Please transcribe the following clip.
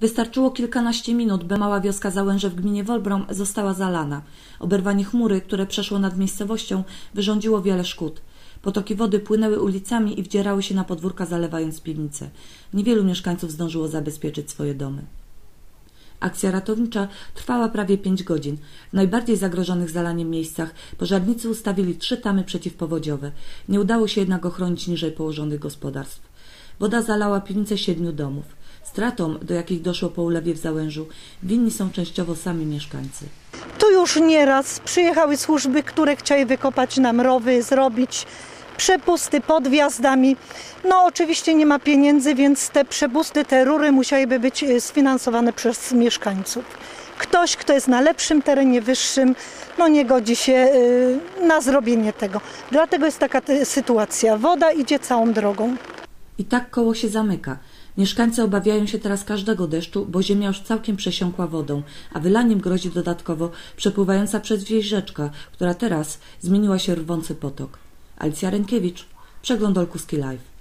Wystarczyło kilkanaście minut, by mała wioska Załęże w gminie Wolbrom została zalana. Oberwanie chmury, które przeszło nad miejscowością, wyrządziło wiele szkód. Potoki wody płynęły ulicami i wdzierały się na podwórka, zalewając piwnice. Niewielu mieszkańców zdążyło zabezpieczyć swoje domy. Akcja ratownicza trwała prawie pięć godzin. W najbardziej zagrożonych zalaniem miejscach pożarnicy ustawili trzy tamy przeciwpowodziowe. Nie udało się jednak ochronić niżej położonych gospodarstw. Woda zalała piwnice siedmiu domów. Stratom, do jakich doszło po ulewie w Załężu, winni są częściowo sami mieszkańcy. Tu już nieraz przyjechały służby, które chciały wykopać nam rowy, zrobić przepusty pod wjazdami. No oczywiście nie ma pieniędzy, więc te przepusty, te rury musiałyby być e, sfinansowane przez mieszkańców. Ktoś, kto jest na lepszym terenie, wyższym, no nie godzi się e, na zrobienie tego. Dlatego jest taka te- sytuacja. Woda idzie całą drogą. I tak koło się zamyka. Mieszkańcy obawiają się teraz każdego deszczu, bo ziemia już całkiem przesiąkła wodą, a wylaniem grozi dodatkowo przepływająca przez wieś rzeczka, która teraz zmieniła się rwący potok. Alicja Rękiewicz, Przegląd Olkuski Live.